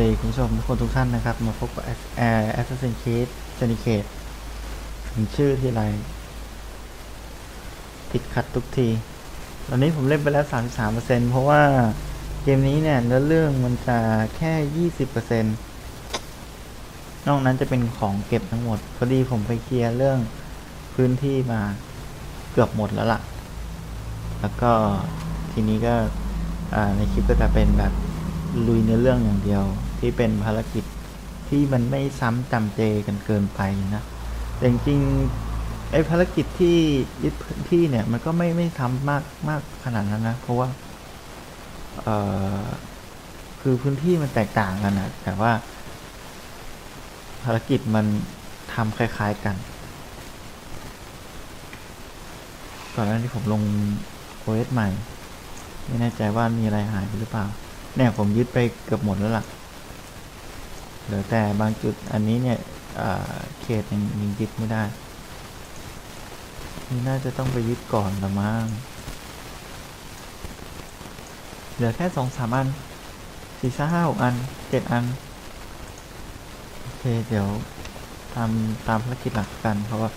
สวัสดีคุณผู้ชมทุกคนทุกท่านนะครับ มาพบกับแอร์แอสเซิสเคสเซนิเคตถึงชื่อที่ไร ติดขัดทุกที ตอนนี้ผมเล่นไปแล้ว 33%เพราะว่าเกมนี้เนี่ยเนื้อเรื่องมันจะแค่ 20%นอกนั้นจะเป็นของเก็บทั้งหมด พอดีผมไปเคลียร์เรื่องพื้นที่มาเกือบหมดแล้วล่ะ แล้วก็ทีนี้ก็ในคลิปก็จะเป็นแบบลุยเนื้อเรื่องอย่างเดียว ที่เป็นภารกิจที่มันไม่ซ้ำจำเจกันเกินไปนะแต่จริงๆไอ้ภารกิจที่ยึดพื้นที่เนี่ย มันก็ไม่ไม่ซ้ำมากมากขนาดนั้นนะ เพราะว่าเอ่อคือพื้นที่มันแตกต่างกันนะแต่ว่า ภารกิจมันทำคล้าย ๆกัน ก่อนหน้าที่ผมลงโอเอสใหม่ ไม่แน่ใจว่ามีอะไรหายไปหรือเปล่า เนี่ยผมยึดไปเกือบหมดแล้วล่ะ เหลือแต่บางจุดอันนี้เนี่ยเขตยังยังยึดไม่ได้ นี่น่าจะต้องไปยึดก่อนละมั้งเหลือแค่สองสามอันสี่ห้าหกอันเจ็ดอัน โอเค เดี๋ยวตามตามภารกิจหลักกัน เพราะว่า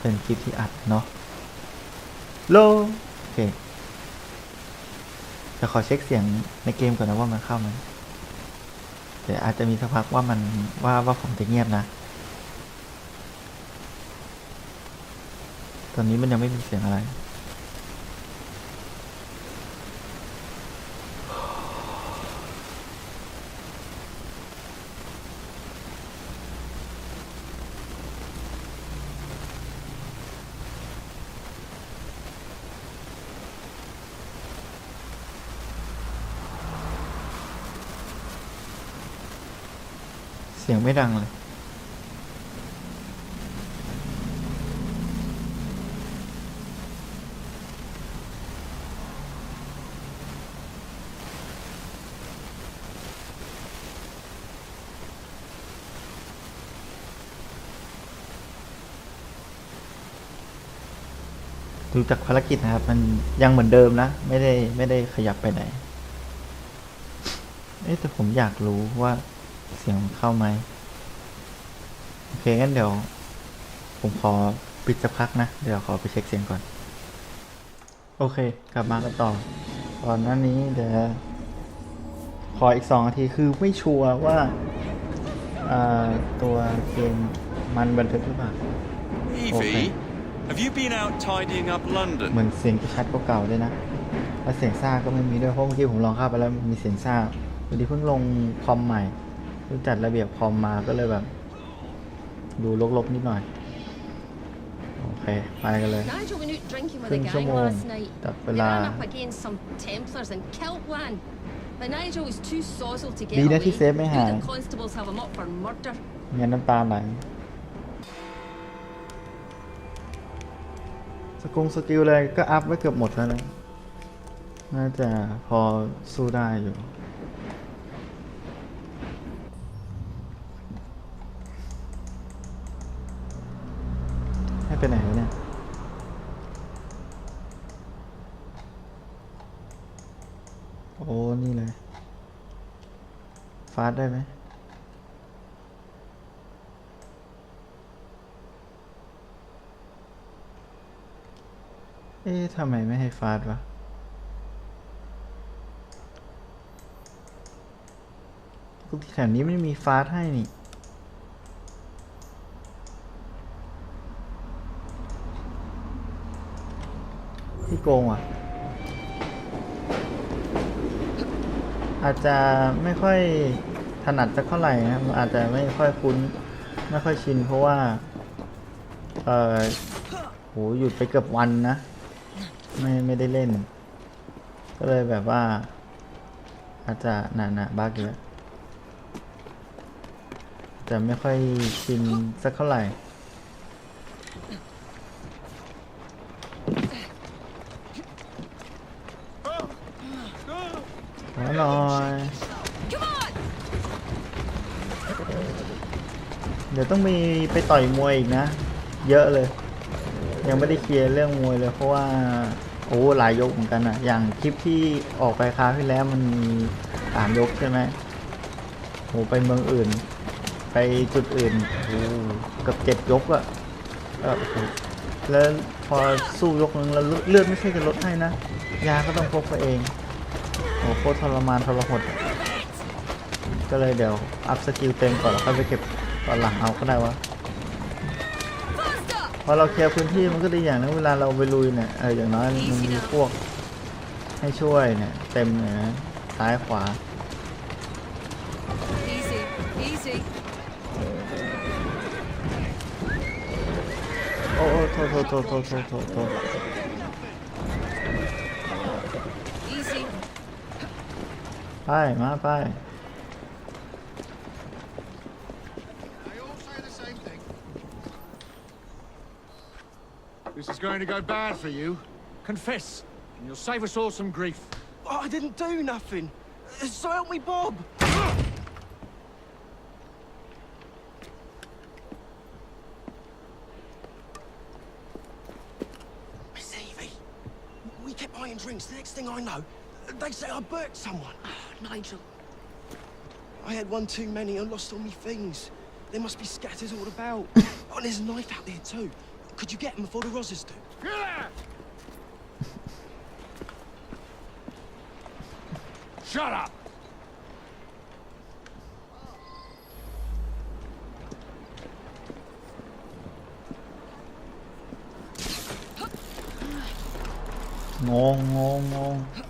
เป็นคลิปที่อัดเนาะโลโอเคจะขอเช็คเสียงในเกมก่อนนะว่ามันเข้าไหม เดี๋ยวอาจจะมีสักพักว่ามันว่าว่าผมจะเงียบนะ ตอนนี้มันยังไม่มีเสียงอะไร สียงไม่ดังเลย ดูจากภารกิจนะครับ มันยังเหมือนเดิมนะ ไม่ได้ไม่ได้ขยับไปไหน เอ๊ะแต่ผมอยากรู้ว่า เสียงมันเข้าไหมโอเคงั้นเดี๋ยว ผมขอปิดสักพักนะ เดี๋ยวขอไปเช็คเสียงก่อน โอเค กลับมากันต่อก่อนหน้านี้เดี๋ยวขออีกสองนาทีคือไม่ชัวร์ว่าอ่าตัวเกมมันบันทึกหรือเปล่า Evie, have you been out tidying up เห London? มือนเสียงจะชัดกว่าเก่าด้วยนะแล้วเสียงซ่าก็ไม่มีด้วยเพราะเมื่อกี้ผมลองเข้าไปแล้วมีเสียงซ่าพอดีเพิ่งลงคอมใหม่ เพิ่งจัดระเบียบคอมมาก็เลยแบบ ดูลกๆนิดหน่อย โอเค ไปกันเลย Nigel went out drinking with a Khuyên số gang mồm, last night. tập They là- ran up against some Templars and killed one. But Nigel was too sozzled to get ดี away. นะที่เซฟไม่ Two หา of ย the constables have him up for murder. เงี้ยน้ำตาไหลสกุงสกิลอะไรก็อัพไว้เกือบหมดแล้วนะ น่าจะพอสู้ได้อยู่ ให้ไปไหนวะเนี่ย โอ้ นี่เลย ฟาด ได้ไหมเอ๊ะทำไมไม่ให้ฟาดวะปกติแถวนี้ไม่มีฟาดให้นี่ ที่โกงอะ อาจจะไม่ค่อย ถนัดสักเท่าไหร่นะอาจจะไม่ค่อยคุ้น ไม่ค่อยชินเพราะว่า เออโหหยุดไปเกือบวันนะ ไม่ไม่ได้เล่น ก็เลยแบบว่า อาจจะหนาหนาบักเยอะจะไม่ค่อยชินสักเท่าไหร่ขอหน่อย Come on! เดี๋ยวต้องมีไปต่อยมวยอีกนะ เยอะเลย ยังไม่ได้เคลียร์เรื่องมวยเลยเพราะว่าโอ้หลายยกเหมือนกันอะอย่างคลิปที่ออกไปคราวที่แล้วมันมีสามยกใช่ไหมโหไปเมืองอื่น ไปจุดอื่นโอ้กับเจ็ดยกอะแล้วพอสู้ยกนึงแล้วเลือดไม่ใช่จะลดให้นะ ยาก็ต้องพกไปเองโอ้โหโคตรทรมานทรหดก็เลยเดี๋ยวอัพสกิลเต็มก่อนแล้วค่อยไปเก็บ ตอนหลังเอาก็ได้วะพอเราเคลียร์พื้นที่มันก็ดีอย่างนึงเวลาเราไปลุยเนี่ยเอออย่างน้อยมันมีพวกให้ช่วยเนี่ยเต็มเลยนะซ้ายขวา Easy, easy. โอ้โอ้โทษโทษโทษโทษโทษโทษโทษ Easy. ไปมาไป This is going to go bad for you. Confess, and you'll save us all some grief. Oh, I didn't do nothing. Uh, so help me, Bob. Miss Evie, we kept buying drinks. The next thing I know, they say I burnt someone. Ah, Nigel. I had one too many and lost all my things. They must be scattered all about. oh, and there's a knife out there too. Could you get him before the Rosses do? Shut up! Ngon, ngon, ngon.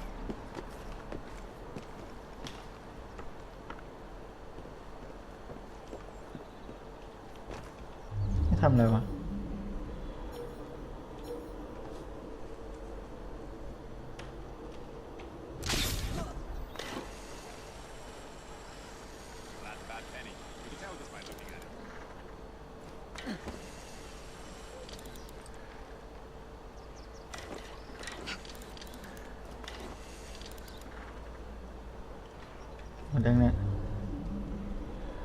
จังเนี่ย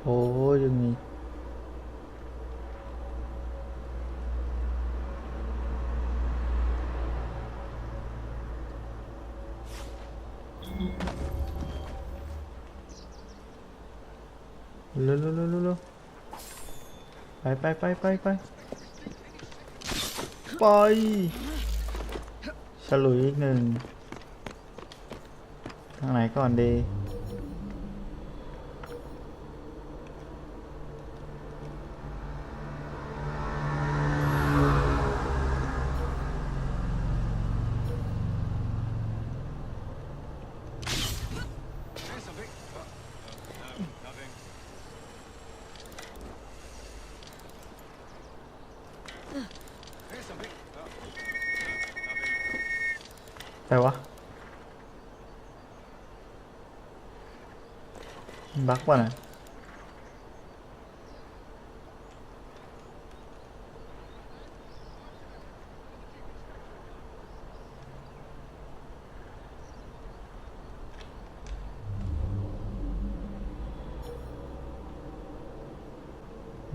โอ้ยยังมีเร็วเร็วเร็วเร็วเร็วไปไปไปไปไปไปฉลุยอีกหนึ่งทางไหนก่อนดี อะไปวะ บักป่ะนะ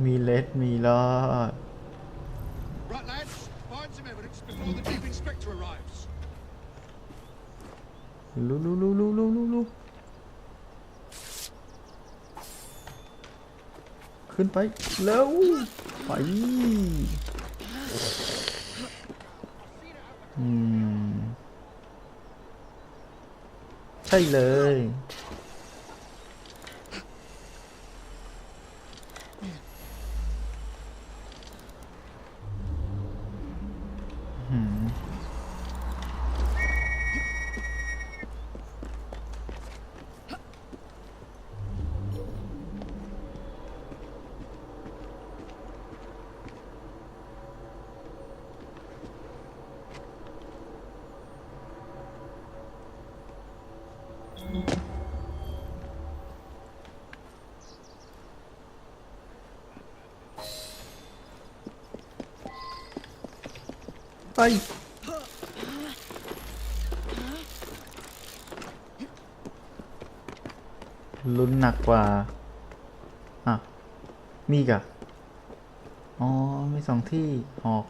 มีเลสมีรอด Right, lads, find some evidence before the chief inspector arrives. ลูลูลูลูลูลูลูขึ้นไปเร็วไปอืมใช่เลย ไปลุ้นหนักกว่า อะ มีกะอ๋อ มีสองที่ออก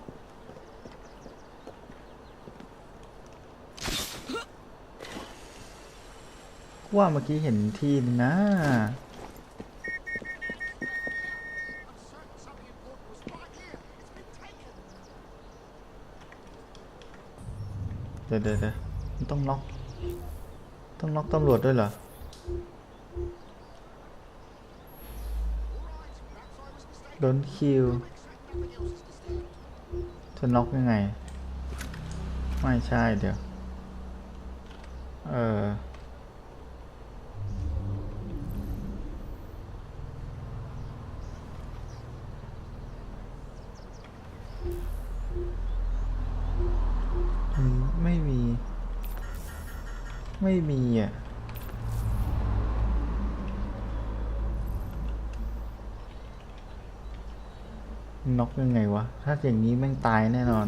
ว่าเมื่อกี้เห็นทีนะ ดี๋ยวเดี๋ยวเดี๋ยวมันต้องล็อก ต้องล็อกตำรวจด้วยเหรอ โดนคิว จะล็อกยังไง ไม่ใช่เดี๋ยว เออ ไม่มีอะ น็อกยังไงวะ ถ้าอย่างนี้แม่งตายแน่นอน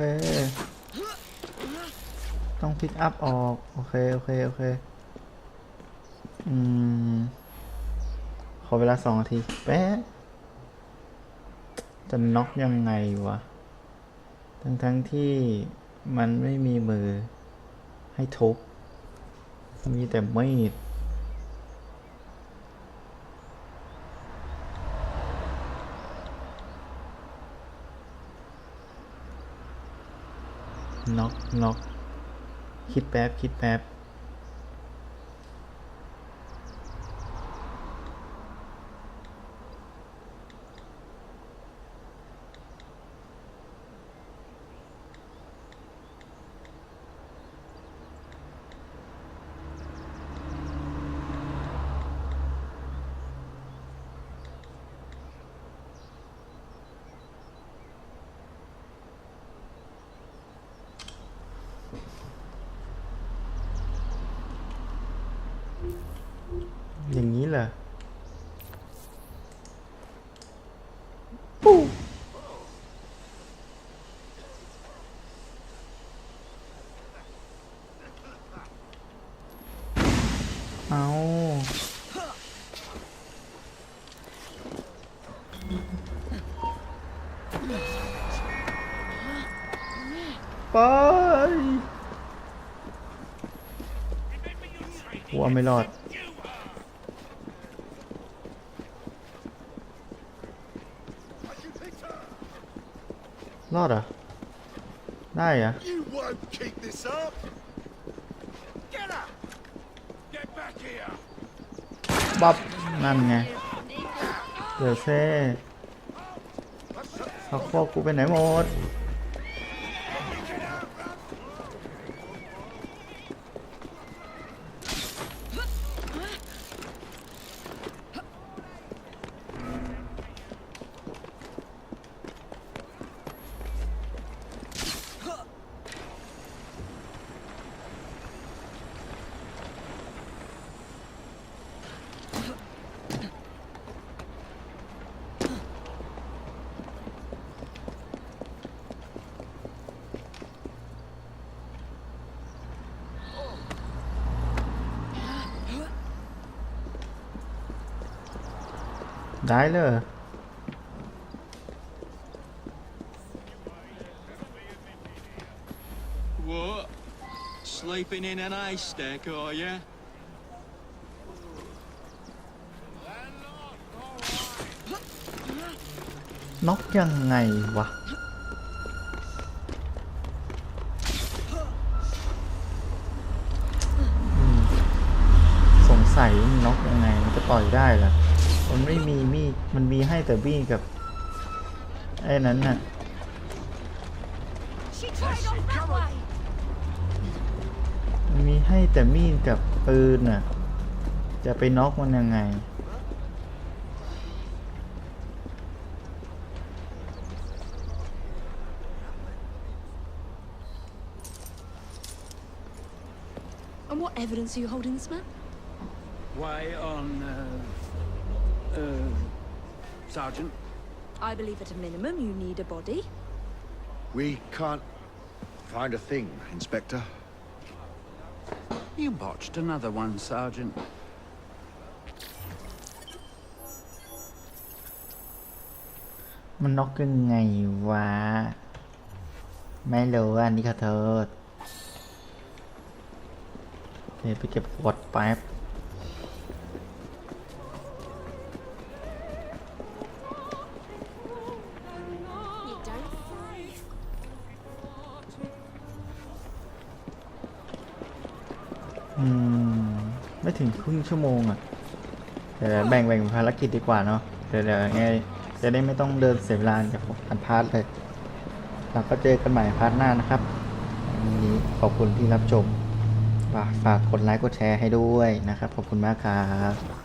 เค ต้องพิกอัพออก โอเค โอเค โอเค อืม ขอเวลาสองนาที แป๊บ จะน็อกยังไงวะ ทั้งทั้งที่มันไม่มีมือให้ทุบ มีแต่ไมีด น็อกน็อก คิดแป๊บ คิดแป๊บ เหรอปุ๊เอาไปหัวไม่รอด รอดเหรอได้เหรอ You won't keep this up! Get up! Get back here! บับนั่นไงเดี๋ยวเไปไหนหมดได้เลย What? Sleeping in an haystack, are ya? น็อกยังไงวะอืมสงสัยมันน็อกยังไง มันจะต่อยได้เหรอ มันไม่มีมีดมันมีให้แต่มีดกับ ไอ้นั้นน่ะ She tried off that way. มันมีให้แต่มีดกับปืนน่ะ จะไปน็อกมันยังไง And what evidence are you holding this man? Why on, uh, uh, Sergeant? I believe at a minimum you need a body. We can't find a thing, Inspector. You botched another one, Sergeant. มันน็อกยังไงวะไม่รู้อัน ไม่ถึงครึ่งชั่วโมงอะเดี๋ยวแบ่งแบ่งภารกิจดีกว่าเนาะเดี๋ยวเดี๋ยวไงจะได้ไม่ต้องเดินเสียเวลาจากพันพาร์ทเลยเราก็เจอกันใหม่พาร์ทหน้านะครับวันนี้ขอบคุณที่รับชมฝากฝากกดไลค์กดแชร์ให้ด้วยนะครับ ขอบคุณมากครับ